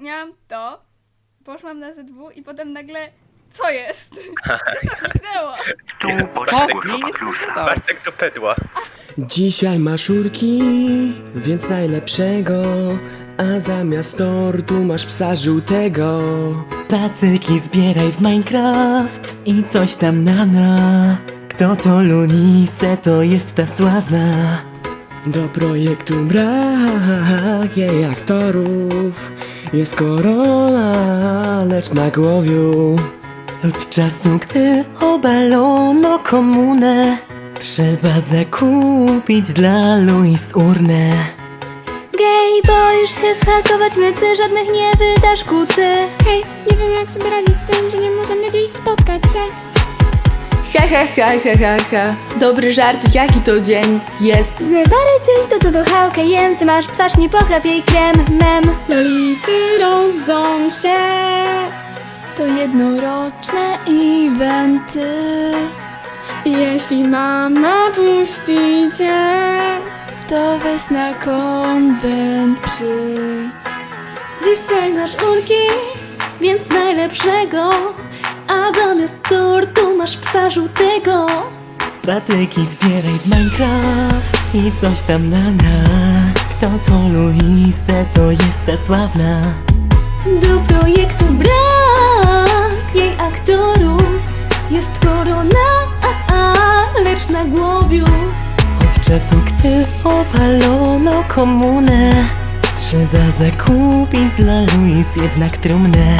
miałam to, poszłam na ZW i potem nagle, co jest? Co to zniknęło? Co? Nie, nie słyszałem. Bartek do pedła. Dzisiaj masz urki, więc najlepszego A zamiast tortu masz psa żółtego Patyki zbieraj w Minecraft i coś tam nana. Kto to Lunise, to jest ta sławna. Do projektu brak jej aktorów Jest korona, lecz na głowiu Od czasu, gdy obalono komunę, trzeba zakupić dla Louis urnę. Gej, boisz się schakować mycy, żadnych nie wydasz kucy Hej, nie wiem jak sobie radzić z tym, że nie możemy dziś spotkać się. Ha ha ha ha ha ha Dobry żart, jaki to dzień jest? Zmywary dzień, to to to hałkę jem. Ty masz twarz, nie pochlap jej krem, mem. Lolity rodzą się, to jednoroczne eventy. Jeśli mama puści cię, to weź na konwent przyjdź. Dzisiaj masz urki, więc najlepszego, a zamiast tortu masz psa żółtego. Patyki zbieraj w Minecraft i coś tam nana. Kto to Louise, to jest ta sławna. Do projektu brak jej aktorów, jest korona, a, a, lecz na głowiu. Od czasu, gdy opalono komunę Trzeba zakupić dla Louis jednak trumnę